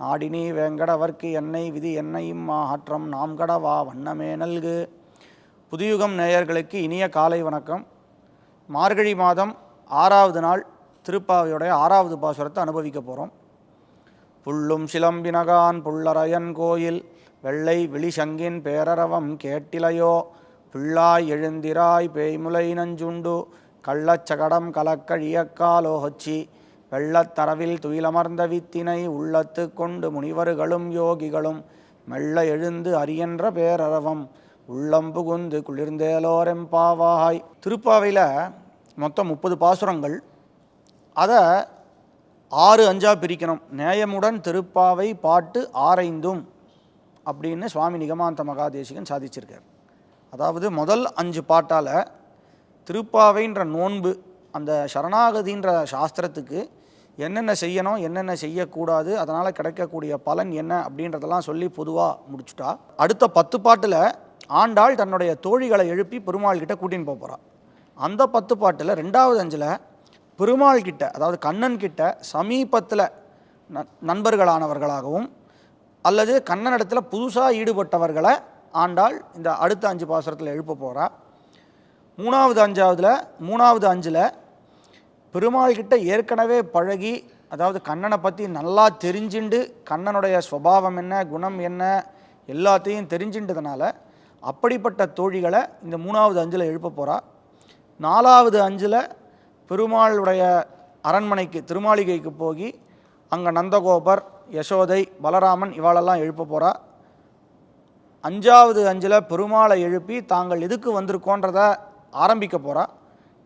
நாடினி வேங்கடவர்க்கு என்னை விதி என்னையும் மாற்றம் நாம் கடவா வண்ணமே நல்கு. புதுயுகம் நேயர்களுக்கு இனிய காலை வணக்கம். மார்கழி மாதம் ஆறாவது நாள் திருப்பாவையுடைய ஆறாவது பாசுரத்தை அனுபவிக்க போகிறோம் புள்ளும் சிலம்பினகான் புள்ளரையன் கோயில் வெள்ளை விழிசங்கின் பேரரவம் கேட்டிலையோ பிள்ளாய் எழுந்திராய் பேய்முலை நஞ்சுண்டு கள்ளச்சகடம் கலக்கழியக்காலோகச்சி வெள்ளத்தரவில் துயிலமர்ந்த வித்தினை உள்ளத்து கொண்டு முனிவர்களும் யோகிகளும் மெல்ல எழுந்து அரியன்ற பேரரவம் உள்ளம் புகுந்து குளிர்ந்தேலோரெம்பாவாய் திருப்பாவையில் மொத்தம் முப்பது பாசுரங்கள். அதை ஆறு அஞ்சாக பிரிக்கணும். நேயமுடன் திருப்பாவை பாட்டு ஆரைந்தும் அப்படின்னு சுவாமி நிகமாந்த மகாதேசிகன் சாதிச்சிருக்கார். அதாவது முதல் அஞ்சு பாட்டால் திருப்பாவைன்ற நோன்பு அந்த சரணாகதின்ற சாஸ்திரத்துக்கு என்னென்ன செய்யணும் என்னென்ன செய்யக்கூடாது அதனால் கிடைக்கக்கூடிய பலன் என்ன அப்படின்றதெல்லாம் சொல்லி பொதுவாக முடிச்சுட்டா. அடுத்த பத்து பாட்டில் ஆண்டாள் தன்னுடைய தோழிகளை எழுப்பி பெருமாள் கிட்ட கூட்டின்னு போக அந்த பத்து பாட்டில் ரெண்டாவது அஞ்சில் பெருமாள் கிட்ட அதாவது கண்ணன் கிட்ட சமீபத்தில் ந- நண்பர்களானவர்களாகவும் அல்லது கண்ணன் இடத்துல புதுசாக ஈடுபட்டவர்களை ஆண்டாள் இந்த அடுத்த அஞ்சு பாசுரத்தில் எழுப்ப போகிறா மூணாவது அஞ்சாவதுல மூணாவது அஞ்சில் பெருமாள் கிட்ட ஏற்கனவே பழகி அதாவது கண்ணனை பற்றி நல்லா தெரிஞ்சுண்டு கண்ணனுடைய ஸ்வபாவம் என்ன குணம் என்ன எல்லாத்தையும் தெரிஞ்சுட்டதுனால அப்படிப்பட்ட தோழிகளை இந்த மூணாவது அஞ்சில் எழுப்ப போகிறா நாலாவது அஞ்சில் பெருமாளுடைய அரண்மனைக்கு திருமாளிகைக்கு போய் அங்கே நந்தகோபர் யசோதை பலராமன் இவாளெல்லாம் எழுப்ப போகிறா அஞ்சாவது அஞ்சில் பெருமாளை எழுப்பி தாங்கள் எதுக்கு வந்திருக்கோன்றத ஆரம்பிக்க போகிறா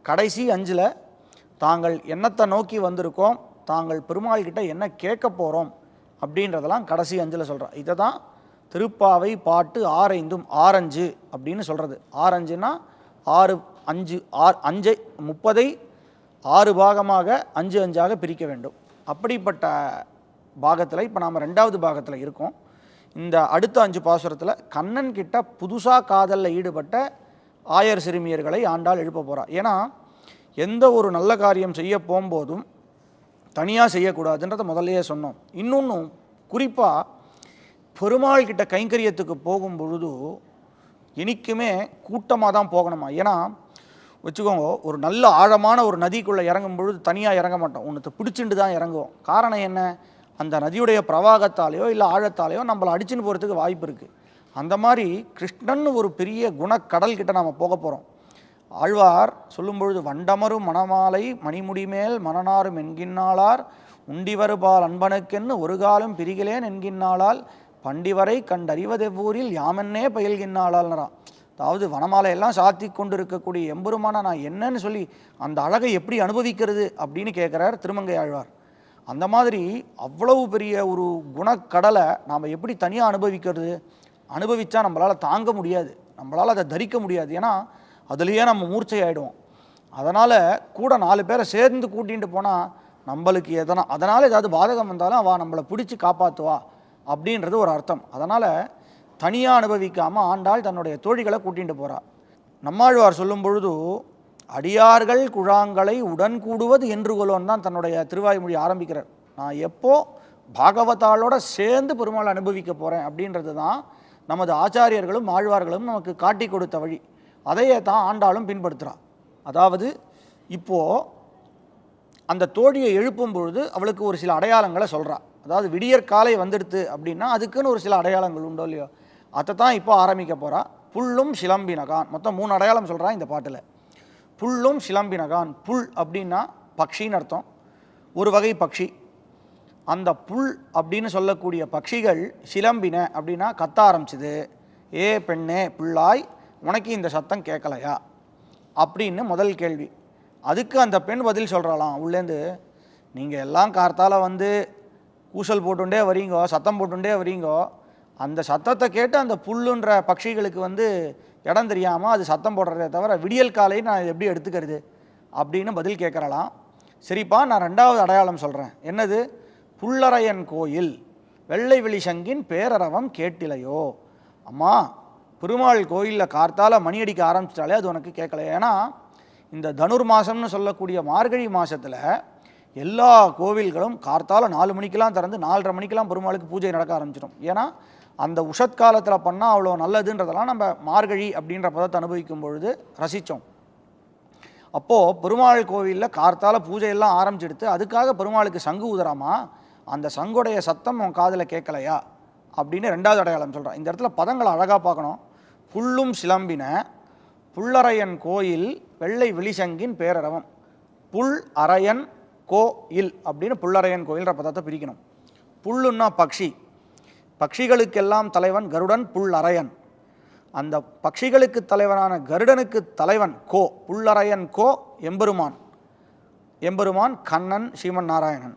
கடைசி அஞ்சில் தாங்கள் என்னத்தை நோக்கி வந்திருக்கோம் தாங்கள் பெருமாள் கிட்ட என்ன கேட்க போகிறோம் அப்படின்றதெல்லாம் கடைசி அஞ்சில் சொல்கிறா இதை தான் திருப்பாவை பாட்டு ஆரைந்தும் ஆரஞ்சு அப்படின்னு சொல்கிறது ஆரஞ்சுனா ஆறு அஞ்சு ஆறு அஞ்சை முப்பதை ஆறு பாகமாக அஞ்சு அஞ்சாக பிரிக்க வேண்டும். அப்படிப்பட்ட பாகத்தில் இப்போ நாம் ரெண்டாவது பாகத்தில் இருக்கோம். இந்த அடுத்த அஞ்சு பாசுரத்தில் கண்ணன் கிட்ட புதுசாக காதலில் ஈடுபட்ட ஆயர் சிறுமியர்களை ஆண்டாள் எழுப்ப போகிறார் ஏன்னா எந்த ஒரு நல்ல காரியம் செய்ய போகும்போதும் தனியாக செய்யக்கூடாதுன்றதை முதல்லையே சொன்னோம். இன்னொன்றும் குறிப்பாக பெருமாள் கிட்ட கைங்கரியத்துக்கு போகும் பொழுது எனக்குமே கூட்டமாக தான் போகணுமா? ஏன்னா வச்சுக்கோங்க ஒரு நல்ல ஆழமான ஒரு நதிக்குள்ளே இறங்கும் பொழுது தனியாக இறங்க மாட்டோம். ஒன்றத்தை பிடிச்சிட்டு தான் இறங்குவோம். காரணம் என்ன? அந்த நதியுடைய பிரவாகத்தாலேயோ இல்லை ஆழத்தாலேயோ நம்மளை அடிச்சுன்னு போகிறதுக்கு வாய்ப்பு இருக்குது அந்த மாதிரி கிருஷ்ணன் ஒரு பெரிய குணக்கடல் கிட்ட நாம் போக போகிறோம் ஆழ்வார் சொல்லும்பொழுது வண்டமரும் மணமாலை மணிமுடிமேல் மணனாரும் என்கின்னாளார் உண்டிவருபால் அன்பனுக்கென்னு ஒரு காலம் பிரிகிலேன் என்கின்னாளால் பண்டிவரை கண்டறிவதெவ்வூரில் யாமென்னே பயில்கின்னாளால்னறான் அதாவது வனமாலையெல்லாம் சாத்தி கொண்டு இருக்கக்கூடிய எம்பெருமானா நான் என்னன்னு சொல்லி அந்த அழகை எப்படி அனுபவிக்கிறது அப்படின்னு கேட்குறார் திருமங்கை ஆழ்வார். அந்த மாதிரி அவ்வளவு பெரிய ஒரு குணக்கடலை நாம் எப்படி தனியாக அனுபவிக்கிறது? அனுபவித்தா நம்மளால் தாங்க முடியாது. நம்மளால் அதை தரிக்க முடியாது. ஏன்னா அதுலேயே நம்ம மூர்ச்சையாயிடுவோம். அதனால் கூட நாலு பேரை சேர்ந்து கூட்டிகிட்டு போனால் நம்மளுக்கு எதனா அதனால் ஏதாவது பாதகம் வந்தாலும் அவள் நம்மளை பிடிச்சி காப்பாற்றுவா அப்படின்றது ஒரு அர்த்தம். அதனால் தனியாக அனுபவிக்காமல் ஆண்டாள் தன்னுடைய தோழிகளை கூட்டிகிட்டு போகிறாள் நம்மாழ்வார் சொல்லும் பொழுது அடியார்கள் குழாங்களை உடன் கூடுவது என்று கொலோன்னு தான் தன்னுடைய திருவாய்மொழி ஆரம்பிக்கிறார். நான் எப்போ பாகவதாளோட சேர்ந்து பெருமாள் அனுபவிக்க போகிறேன் அப்படின்றது தான் நமது ஆச்சாரியர்களும் ஆழ்வார்களும் நமக்கு காட்டி கொடுத்த வழி. அதையே தான் ஆண்டாளும் பின்படுத்துகிறான் அதாவது இப்போது அந்த தோழியை எழுப்பும் பொழுது அவளுக்கு ஒரு சில அடையாளங்களை சொல்கிறான் அதாவது விடியற் காலை வந்துடுத்து அப்படின்னா அதுக்குன்னு ஒரு சில அடையாளங்கள் உண்டோ இல்லையோ? அதை தான் இப்போ ஆரம்பிக்க போகிறான் புல்லும் சிலம்பினகான். மொத்தம் மூணு அடையாளம் சொல்கிறான் இந்த பாட்டில். புல்லும் சிலம்பினகான். புல் அப்படின்னா பக்ஷின்னு அர்த்தம். ஒரு வகை பக்ஷி. அந்த புல் அப்படின்னு சொல்லக்கூடிய பட்சிகள் சிலம்பின அப்படின்னா கத்த ஆரம்பிச்சுது. ஏ பெண்ணே புல்லாய் உனக்கு இந்த சத்தம் கேட்கலையா? அப்படின்னு முதல் கேள்வி. அதுக்கு அந்த பெண் பதில் சொல்கிறாளாம் உள்ளேந்து நீங்கள் எல்லாம் கார்த்தால் வந்து கூசல் போட்டுண்டே வரீங்கோ சத்தம் போட்டுண்டே வரீங்கோ அந்த சத்தத்தை கேட்டு அந்த புல்லுன்ற பட்சிகளுக்கு வந்து இடம் தெரியாமல் அது சத்தம் போடுறதே தவிர விடியல் காலை நான் இதை எப்படி எடுத்துக்கிறது? அப்படின்னு பதில் கேட்குறலாம் சரிப்பா நான் ரெண்டாவது அடையாளம் சொல்கிறேன் என்னது? புல்லரையன் கோயில். வெள்ளை வெளிசங்கின் பேரரவம் கேட்டிலையோ. அம்மா பெருமாள் கோயிலில் கார்த்தால மணி அடிக்க ஆரம்பிச்சிட்டாலே அது உனக்கு கேட்கல. ஏன்னா இந்த தனுர் மாதம்னு சொல்லக்கூடிய மார்கழி மாதத்தில் எல்லா கோவில்களும் கார்த்தால நாலு மணிக்கெல்லாம் திறந்து நாலரை மணிக்கெல்லாம் பெருமாளுக்கு பூஜை நடக்க ஆரம்பிச்சிடும். ஏன்னா அந்த உஷத் காலத்தில் பண்ணால் அவ்வளோ நல்லதுன்றதெல்லாம் நம்ம மார்கழி அப்படின்ற பதத்தை அனுபவிக்கும் பொழுது ரசித்தோம் அப்போது பெருமாள் கோவிலில் கார்த்தால பூஜையெல்லாம் ஆரம்பிச்செடுத்து அதுக்காக பெருமாளுக்கு சங்கு ஊதுறாமா? அந்த சங்குடைய சத்தம் உன் காதில் கேட்கலையா? அப்படின்னு ரெண்டாவது அடையாளம் சொல்கிறேன் இந்த இடத்துல பதங்களை அழகாக பார்க்கணும். புல்லும் சிலம்பின புல்லறையன் கோயில் வெள்ளை வெளிசங்கின் பேரரவம். புல் அரையன் கோயில் அப்படின்னு புல்லரையன் கோயில்ன்ற பதத்தை பிரிக்கணும். புல்லுன்னா பக்ஷி. பக்ஷிகளுக்கெல்லாம் தலைவன் கருடன் புல் அரையன் அந்த பக்ஷிகளுக்கு தலைவனான கருடனுக்கு தலைவன் கோ புல்லரையன் கோ எம்பெருமான். எம்பெருமான் கண்ணன் ஸ்ரீமன் நாராயணன்.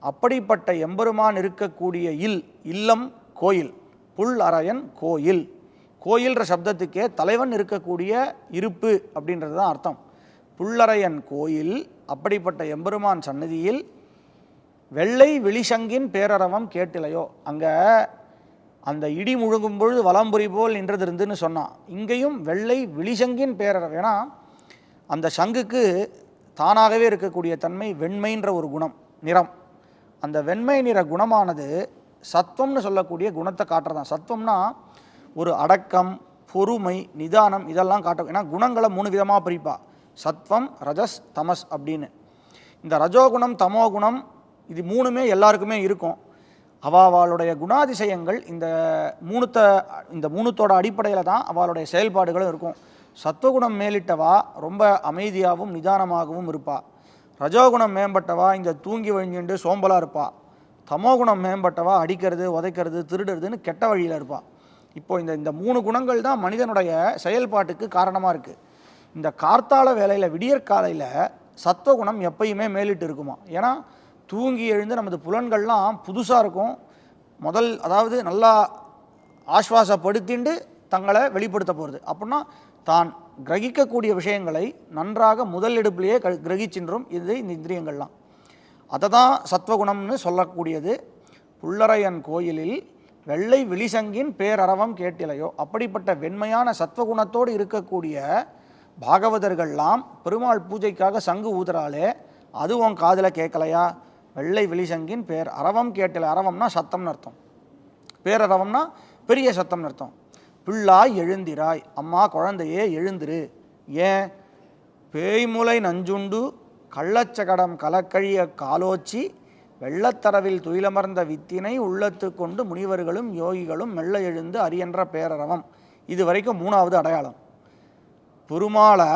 அப்படிப்பட்ட எம்பெருமான் இருக்கக்கூடிய இல் இல்லம் கோயில். புல் அரையன் கோயில். கோயில்ன்ற சப்தத்துக்கே தலைவன் இருக்கக்கூடிய இருப்பு அப்படின்றது தான் அர்த்தம். புள்ளரையன் கோயில் அப்படிப்பட்ட எம்பெருமான் சன்னதியில் வெள்ளை வெளிசங்கின் பேரரவம் கேட்டிலையோ அங்கே அந்த இடி முழுங்கும் பொழுது வலம்புரி போல் நின்றது இருந்துன்னு சொன்னான். இங்கேயும் வெள்ளை வெளிசங்கின் பேரரவம் ஏன்னா அந்த சங்குக்கு தானாகவே இருக்கக்கூடிய தன்மை வெண்மைன்ற ஒரு குணம் நிறம். அந்த வெண்மை நிற குணமானது சத்வம்னு சொல்லக்கூடிய குணத்தை காட்டுறதான். சத்வம்னா ஒரு அடக்கம் பொறுமை நிதானம் இதெல்லாம் காட்டும். ஏன்னா குணங்களை மூணு விதமாக பிரிப்பா. சத்வம் ரஜஸ் தமஸ் அப்படின்னு. இந்த ரஜோகுணம் தமோகுணம் இது மூணுமே எல்லாருக்குமே இருக்கும். அவளுடைய குணாதிசயங்கள் இந்த மூணுத்த இந்த மூணுத்தோட அடிப்படையில் தான் அவளுடைய செயல்பாடுகளும் இருக்கும். சத்துவகுணம் மேலிட்டவா ரொம்ப அமைதியாகவும் நிதானமாகவும் இருப்பா. ரஜோகுணம் மேம்பட்டவா இந்த தூங்கி வழிஞ்சுண்டு சோம்பலாக இருப்பா. தமோகுணம் மேம்பட்டவா அடிக்கிறது உதைக்கிறது திருடுறதுன்னு கெட்ட வழியில் இருப்பாள் இப்போ இந்த இந்த மூணு குணங்கள் தான் மனிதனுடைய செயல்பாட்டுக்கு காரணமாக இருக்குது இந்த கார்த்தால வேலையில் விடியற்காலையில் சத்துவகுணம் எப்பயுமே மேலிட்டு இருக்குமா? ஏன்னா தூங்கி எழுந்து நமது புலன்கள்லாம் புதுசாக இருக்கும். முதல் அதாவது நல்லா ஆஸ்வாசப்படுத்திண்டு தங்களை வெளிப்படுத்த போகிறது அப்படின்னா தான் கிரகிக்கக்கூடிய விஷயங்களை நன்றாக முதல் எடுப்பிலேயே க கிரகிச்சின்றும் இது இந்த இந்திரியங்கள்லாம். அதை தான் சத்வகுணம்னு சொல்லக்கூடியது. புல்லரையன் கோயிலில் வெள்ளை விழிசங்கின் பேரரவம் கேட்டிலையோ? அப்படிப்பட்ட வெண்மையான சத்வகுணத்தோடு இருக்கக்கூடிய பாகவதர்கள்லாம் பெருமாள் பூஜைக்காக சங்கு ஊதுறாலே அது உன் காதில் கேட்கலையா வெள்ளை விழிசங்கின் பேர் அரவம் கேட்டல. அரவம்னா சத்தம்னு அர்த்தம். பேரரவம்னா பெரிய சத்தம்னு அர்த்தம். பிள்ளாய் எழுந்திராய் அம்மா குழந்தையே எழுந்திரு. ஏன்? பேய்முலை நஞ்சுண்டு கள்ளச்சகடம் கலக்கழிய காலோச்சி வெள்ளத்தரவில் துயிலமர்ந்த வித்தினை உள்ளத்து கொண்டு முனிவர்களும் யோகிகளும் மெல்ல எழுந்து அரியன்ற பேரரவம். இது வரைக்கும் மூணாவது அடையாளம். பெருமாளை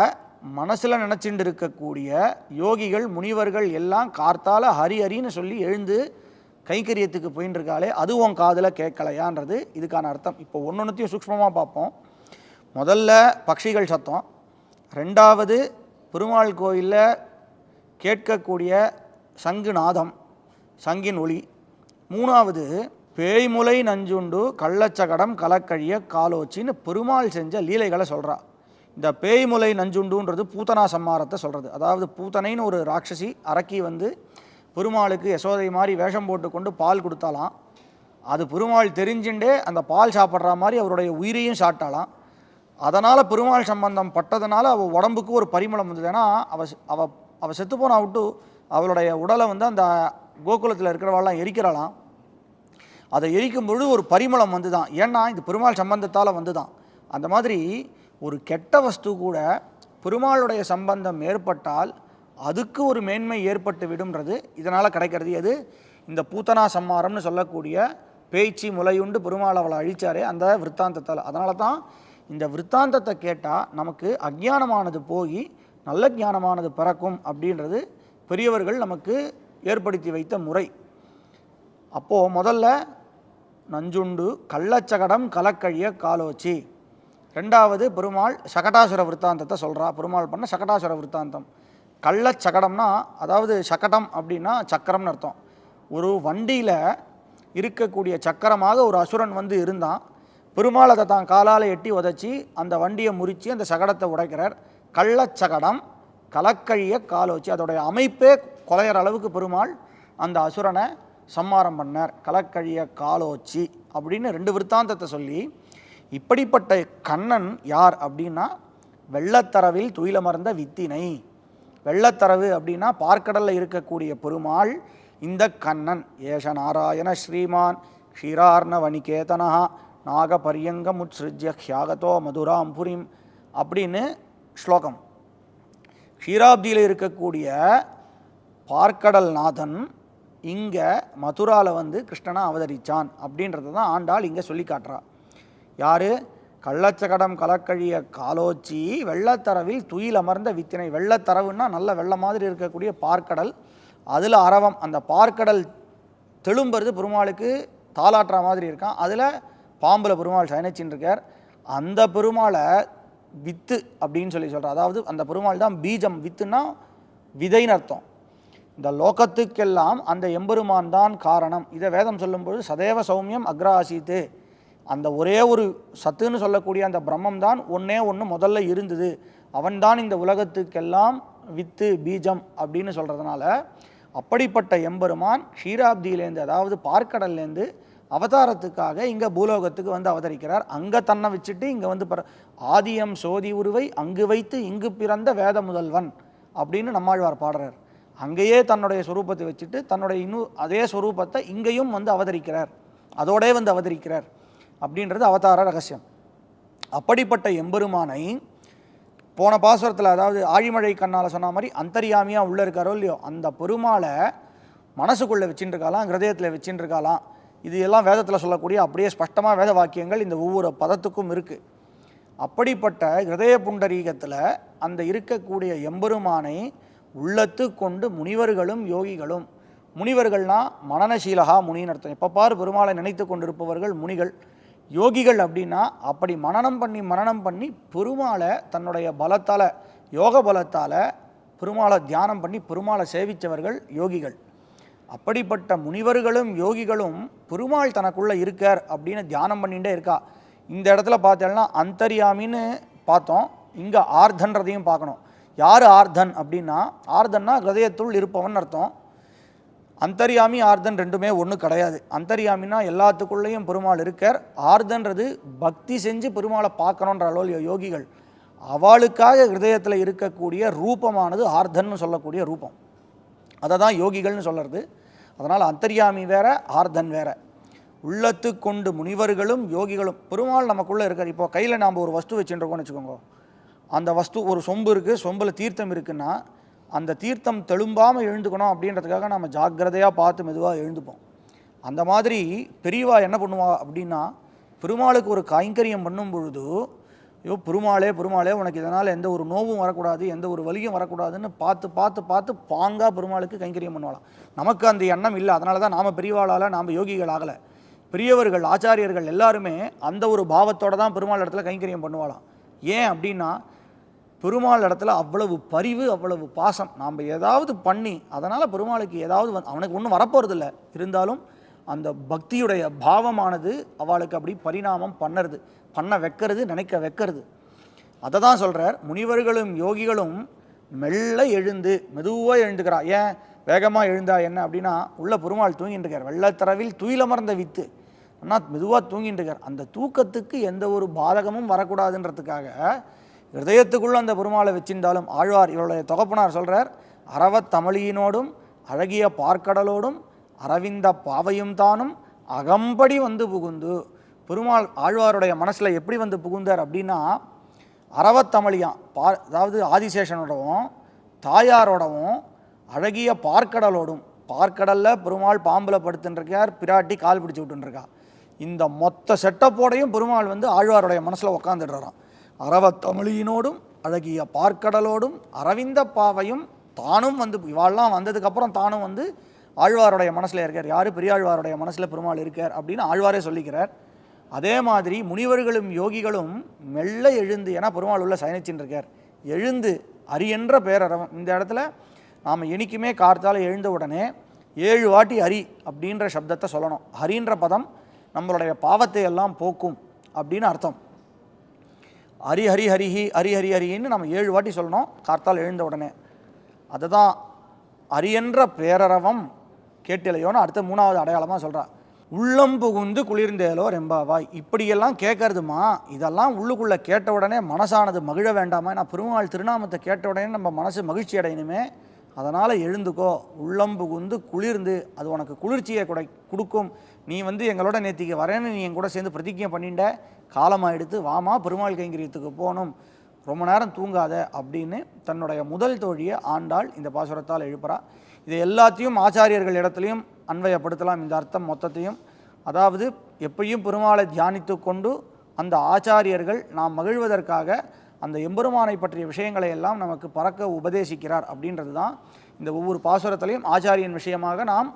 மனசில் நினச்சிட்டு இருக்கக்கூடிய யோகிகள் முனிவர்கள் எல்லாம் கார்த்தால ஹரி ஹரின்னு சொல்லி எழுந்து கைங்கரியத்துக்கு போயின்னு இருக்காளே அது உன் காதில் கேட்கலையான்றது இதுக்கான அர்த்தம். இப்போ ஒன்று ஒன்றுத்தையும் சூக்ஷ்மமாக பார்ப்போம். முதல்ல பக்ஷிகள் சத்தம். ரெண்டாவது பெருமாள் கோயிலில் கேட்கக்கூடிய சங்கு நாதம். சங்கின் ஒளி. மூணாவது பேய்முலை நஞ்சுண்டு கள்ளச்சகடம் கலக்கழிய காலோச்சின்னு பெருமாள் செஞ்ச லீலைகளை சொல்கிறா இந்த பேய்முலை நஞ்சுண்டுன்றது பூத்தனா சம்மாரத்தை சொல்கிறது அதாவது பூத்தனைன்னு ஒரு ராட்சசி அரக்கி வந்து பெருமாளுக்கு யசோதை மாதிரி வேஷம் போட்டு கொண்டு பால் கொடுத்தாலாம் அது பெருமாள் தெரிஞ்சுண்டே அந்த பால் சாப்பிட்ற மாதிரி அவருடைய உயிரையும் சாப்பிட்டாலாம் அதனால் பெருமாள் சம்பந்தம் பட்டதுனால அவள் உடம்புக்கு ஒரு பரிமளம் வந்தது. ஏன்னா அவள் அவ அவள் செத்து போனா விட்டு அவளுடைய உடலை வந்து அந்த கோகுலத்தில் இருக்கிறவாள்லாம் எரிக்கிறாளாம். அதை எரிக்கும் பொழுது ஒரு பரிமளம் வந்து தான் ஏன்னா இது பெருமாள் சம்பந்தத்தால் வந்து தான் அந்த மாதிரி ஒரு கெட்ட வஸ்து கூட பெருமாளுடைய சம்பந்தம் ஏற்பட்டால் அதுக்கு ஒரு மேன்மை ஏற்பட்டு விடும்ன்றது இதனால் கிடைக்கிறது எது? இந்த பூத்தனா சம்மாரம்னு சொல்லக்கூடிய பேச்சு முலையுண்டு பெருமாள் அவளை அழிச்சாரே அந்த விற்த்தாந்தத்தால் அதனால தான் இந்த விற்த்தாந்தத்தை கேட்டால் நமக்கு அஜ்ஞானமானது போய் நல்ல ஞானமானது பிறக்கும் அப்படின்றது பெரியவர்கள் நமக்கு ஏற்படுத்தி வைத்த முறை. அப்போது முதல்ல நஞ்சுண்டு கள்ளச்சகடம் கலக்கழிய காலோச்சி. ரெண்டாவது பெருமாள் சகடாசுர விற்த்தாந்தத்தை சொல்கிறா பெருமாள் பண்ண சகடாசுர விற்த்தாந்தம் கள்ளச்சகடம்னா அதாவது சகடம் அப்படின்னா சக்கரம்னு அர்த்தம். ஒரு வண்டியில் இருக்கக்கூடிய சக்கரமாக ஒரு அசுரன் வந்து இருந்தான். பெருமாள் அதை தான் காலால் எட்டி உதச்சி அந்த வண்டியை முறித்து அந்த சகடத்தை உடைக்கிறார். கள்ளச்சகடம் கலக்கழிய காலோச்சி. அதோடைய அமைப்பே குலையிற அளவுக்கு பெருமாள் அந்த அசுரனை சம்மாரம் பண்ணார். கலக்கழிய காலோச்சி அப்படின்னு ரெண்டு விற்த்தாந்தத்தை சொல்லி இப்படிப்பட்ட கண்ணன் யார் அப்படின்னா வெள்ளத்தரவில் துயிலமர்ந்த வித்தினை. வெள்ளத்தரவு அப்படின்னா பார்க்கடலில் இருக்கக்கூடிய பெருமாள் இந்த கண்ணன். ஏஷ நாராயண ஸ்ரீமான் க்ஷீரார்ண வணிகேதனா ஹியாகதோ மதுராம் புரிம் அப்படின்னு ஸ்லோகம். க்ஷீராப்தியில் இருக்கக்கூடிய பார்க்கடல் நாதன் இங்கே மதுராவில் வந்து கிருஷ்ணனா அவதரிச்சான் அப்படின்றத தான் ஆண்டாள் இங்கே சொல்லி காட்டுறா. யார்? கள்ளச்சகடம் கலக்கழிய காலோச்சி வெள்ளத்தரவில் துயில் அமர்ந்த வித்தினை. வெள்ளத்தரவுன்னா நல்ல வெள்ளம் மாதிரி இருக்கக்கூடிய பார்க்கடல். அதில் அரவம் அந்த பார்க்கடல் தெளும்புறது பெருமாளுக்கு தாலாட்டுற மாதிரி இருக்கான். அதில் பாம்பில் பெருமாள் சயனிச்சின்னு இருக்கார். அந்த பெருமாளை வித்து அப்படின்னு சொல்லி சொல்கிறார் அதாவது அந்த பெருமாள் தான் பீஜம் வித்துன்னா விதைன்னு அர்த்தம். இந்த லோகத்துக்கெல்லாம் அந்த எம்பெருமான் தான் காரணம். இதை வேதம் சொல்லும்போது சதேவ சௌமியம் அக்ராசித்து. அந்த ஒரே ஒரு சத்துன்னு சொல்லக்கூடிய அந்த பிரம்மம் தான் ஒன்றே ஒன்று முதல்ல இருந்தது. அவன்தான் இந்த உலகத்துக்கெல்லாம் வித்து பீஜம் அப்படின்னு சொல்கிறதுனால அப்படிப்பட்ட எம்பெருமான் க்ஷீராப்தியிலேருந்து அதாவது பார்க்கடல்லேருந்து அவதாரத்துக்காக இங்கே பூலோகத்துக்கு வந்து அவதரிக்கிறார். அங்கே தன்னை வச்சுட்டு இங்கே வந்து பிற ஆதியம் சோதி உருவை அங்கு வைத்து இங்கு பிறந்த வேத முதல்வன் அப்படின்னு நம்மாழ்வார் பாடுறார். அங்கேயே தன்னுடைய சொரூபத்தை வச்சுட்டு தன்னுடைய இன்னும் அதே சொரூபத்தை இங்கேயும் வந்து அவதரிக்கிறார். அதோடே வந்து அவதரிக்கிறார். அப்படின்றது அவதார ரகசியம். அப்படிப்பட்ட எம்பெருமானை போன பாசுரத்தில் அதாவது ஆழிமழை கண்ணால் சொன்ன மாதிரி அந்தரியாமியாக உள்ளே இருக்காரோ இல்லையோ அந்த பெருமாளை மனசுக்குள்ளே வச்சுட்டு ஹிரதயத்தில் ஹிருதயத்தில் இது எல்லாம் வேதத்தில் சொல்லக்கூடிய அப்படியே ஸ்பஷ்டமாக வேத வாக்கியங்கள் இந்த ஒவ்வொரு பதத்துக்கும் இருக்குது அப்படிப்பட்ட ஹிரதய புண்டரீகத்தில் அந்த இருக்கக்கூடிய எம்பெருமானை உள்ளத்து கொண்டு முனிவர்களும் யோகிகளும். முனிவர்கள்னா மனநசீலகா முனின்னு அர்த்தம். எப்போ பார் பெருமாளை நினைத்து கொண்டிருப்பவர்கள் முனிகள். யோகிகள் அப்படின்னா அப்படி மனநம் பண்ணி மனனம் பண்ணி பெருமாளை தன்னுடைய பலத்தால் யோக பலத்தால் பெருமாளை தியானம் பண்ணி பெருமாளை சேவித்தவர்கள் யோகிகள். அப்படிப்பட்ட முனிவர்களும் யோகிகளும் பெருமாள் தனக்குள்ளே இருக்கார் அப்படின்னு தியானம் பண்ணிகிட்டே இருக்கா. இந்த இடத்துல பார்த்தேன்னா அந்தரியாமின்னு பார்த்தோம். இங்கே ஆர்தன்றதையும் பார்க்கணும். யார் ஆர்தன் அப்படின்னா ஆர்தன்னா ஹிரதயத்துள் இருப்பவன் அர்த்தம். அந்தரியாமி ஆர்தன் ரெண்டுமே ஒன்று கிடையாது. அந்தரியாமினா எல்லாத்துக்குள்ளேயும் பெருமாள் இருக்கார். ஆர்தன்றது பக்தி செஞ்சு பெருமாளை பார்க்கணுன்ற அளவு யோகிகள். அவளுக்காக ஹிருதயத்தில் இருக்கக்கூடிய ரூபமானது ஆர்தன்னு சொல்லக்கூடிய ரூபம். அதை தான் யோகிகள்னு சொல்கிறது அதனால் அந்தரியாமி வேற ஆர்தன் வேற. உள்ளத்து கொண்டு முனிவர்களும் யோகிகளும் பெருமாள் நமக்குள்ளே இருக்கார். இப்போ கையில் நாம் ஒரு வஸ்து வச்சுருக்கோம்னு வச்சுக்கோங்க. அந்த வஸ்து ஒரு சொம்பு இருக்குது சொம்பில் தீர்த்தம் இருக்குன்னா அந்த தீர்த்தம் தெளும்பாமல் எழுந்துக்கணும் அப்படின்றதுக்காக நம்ம ஜாக்கிரதையாக பார்த்து மெதுவாக எழுந்துப்போம். அந்த மாதிரி பெரியவா என்ன பண்ணுவா அப்படின்னா பெருமாளுக்கு ஒரு கைங்கரியம் பண்ணும் பொழுது ஐயோ பெருமாளே பெருமாளே உனக்கு இதனால் எந்த ஒரு நோவும் வரக்கூடாது எந்த ஒரு வலியும் வரக்கூடாதுன்னு பார்த்து பார்த்து பார்த்து பாங்காக பெருமாளுக்கு கைங்கரியம் பண்ணுவாளாம். நமக்கு அந்த எண்ணம் இல்லை. அதனால தான் நாம் பெரியவாளால் நாம் யோகிகள் ஆகலை. பெரியவர்கள் ஆச்சாரியர்கள் எல்லாருமே அந்த ஒரு பாவத்தோடு தான் பெருமாள் இடத்துல கைங்கரியம் பண்ணுவாளாம். ஏன் அப்படின்னா பெருமாள் இடத்துல அவ்வளவு பரிவு அவ்வளவு பாசம். நாம் ஏதாவது பண்ணி அதனால் பெருமாளுக்கு ஏதாவது வந்து அவனுக்கு ஒன்றும் வரப்போகிறதில்ல இருந்தாலும் அந்த பக்தியுடைய பாவமானது அவளுக்கு அப்படி பரிணாமம் பண்ணுறது பண்ண வைக்கிறது நினைக்க வைக்கிறது. அதை தான் சொல்கிறார் முனிவர்களும் யோகிகளும் மெல்ல எழுந்து மெதுவாக எழுந்துக்கிறா. ஏன்? வேகமாக எழுந்தா என்ன அப்படின்னா உள்ள பெருமாள் தூங்கிட்டு இருக்கார் வெள்ளத்தரவில் துயிலமர்ந்த வித்து. ஆனால் மெதுவாக தூங்கிட்டு இருக்கார் அந்த தூக்கத்துக்கு எந்த ஒரு பாதகமும் வரக்கூடாதுன்றதுக்காக ஹிருதயத்துக்குள்ளே அந்த பெருமாளை வச்சிருந்தாலும் ஆழ்வார் இவருடைய தொகப்பனார் சொல்கிறார் அறவத் தமிழியினோடும் அழகிய பார்க்கடலோடும் அரவிந்த பாவையும் தானும் அகம்படி வந்து புகுந்து பெருமாள் ஆழ்வாருடைய மனசில் எப்படி வந்து புகுந்தார் அப்படின்னா அறவத்தமிழியான் பா அதாவது ஆதிசேஷனோடவும் தாயாரோடவும் அழகிய பார்க்கடலோடும் பார்க்கடலில் பெருமாள் பாம்பில் படுத்துட்டுருக்கார் பிராட்டி கால் பிடிச்சி விட்டுருக்கா இந்த மொத்த செட்டப்போடையும் பெருமாள் வந்து ஆழ்வாருடைய மனசில் அரவத் அறவத்தமிழியினோடும் அழகிய பார்க்கடலோடும் அரவிந்த பாவையும் தானும் வந்து இவாள்லாம் வந்ததுக்கப்புறம் தானும் வந்து ஆழ்வாருடைய மனசில் இருக்கார். யார்? பெரியாழ்வாருடைய மனசில் பெருமாள் இருக்கார் அப்படின்னு ஆழ்வாரே சொல்லிக்கிறார். அதே மாதிரி முனிவர்களும் யோகிகளும் மெல்ல எழுந்து ஏன்னா பெருமாள் உள்ள சயனிச்சின்னு இருக்கார். எழுந்து அரியன்ற பேரறவம் இந்த இடத்துல நாம் என்னைக்குமே கார்த்தால் எழுந்த உடனே ஏழு வாட்டி ஹரி அப்படின்ற சப்தத்தை சொல்லணும். ஹரின்ற பதம் நம்மளுடைய பாவத்தை எல்லாம் போக்கும் அப்படின்னு அர்த்தம். ஹரி ஹரி ஹரிஹி ஹரி ஹரி ஹரின்னு நம்ம ஏழு வாட்டி சொல்லணும். கார்த்தால் எழுந்த உடனே. அதுதான் அரியன்ற பேரரவம் கேட்டிலையோன்னு அடுத்த மூணாவது அடையாளமாக சொல்கிறா உள்ளம் புகுந்து குளிர்ந்தேலோ ரெம்பாவாய். இப்படியெல்லாம் கேட்கறதுமா இதெல்லாம் உள்ளுக்குள்ளே கேட்ட உடனே மனசானது மகிழ வேண்டாமா? நான் பெருமாள் திருநாமத்தை கேட்ட உடனே நம்ம மனசு மகிழ்ச்சி அடையணுமே. அதனால் எழுந்துக்கோ. உள்ளம் புகுந்து குளிர்ந்து அது உனக்கு குளிர்ச்சியை கொடை கொடுக்கும். நீ வந்து எங்களோட நேத்திக்கு வரேன்னு நீ என் கூட சேர்ந்து பிரதிஜை பண்ணிட்ட. காலமாக எடுத்து வாமா பெருமாள் கைங்கரியத்துக்கு போகணும். ரொம்ப நேரம் தூங்காத அப்படின்னு தன்னுடைய முதல் தோழியை ஆண்டாள் இந்த பாசுரத்தால் எழுப்புறா. இது எல்லாத்தையும் ஆச்சாரியர்கள் இடத்துலையும் அன்வயப்படுத்தலாம். இந்த அர்த்தம் மொத்தத்தையும். அதாவது எப்பயும் பெருமாளை தியானித்து கொண்டு அந்த ஆச்சாரியர்கள் நாம் மகிழ்வதற்காக அந்த எம்பெருமானை பற்றிய விஷயங்களை எல்லாம் நமக்கு பறக்க உபதேசிக்கிறார் அப்படின்றது தான் இந்த ஒவ்வொரு பாசுரத்திலையும் ஆச்சாரியன் விஷயமாக நாம்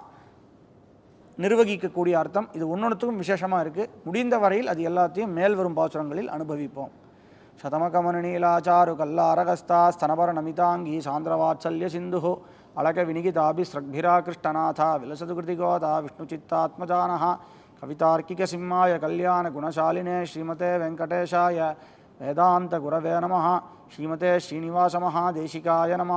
நிர்வகிக்கக்கூடிய அர்த்தம். இது ஒன்றொன்றுத்துக்கும் விசேஷமாக இருக்குது முடிந்த வரையில் அது எல்லாத்தையும் மேல் வரும் பாசுரங்களில் அனுபவிப்போம். சதமகமணிநீலாச்சாரு கல்லாரகஸ்தா ஸ்தனபர நமிதாங்கி சாந்திரவாத்சல்ய சிந்துஹோ அழக வினிகிதாபி ஸ்ரக்பிரா கிருஷ்ணநாதா விலசதுகிருதிகோதா விஷ்ணு சித்தாத்மஜானஹா. கவிதார்க்கிக சிம்மாய கல்யாண குணசாலினே ஸ்ரீமதே வெங்கடேஷாய. వేదాంత గురవే నమ. శ్రీమతే శ్రీనివాస మహాదేశికాయ నమ.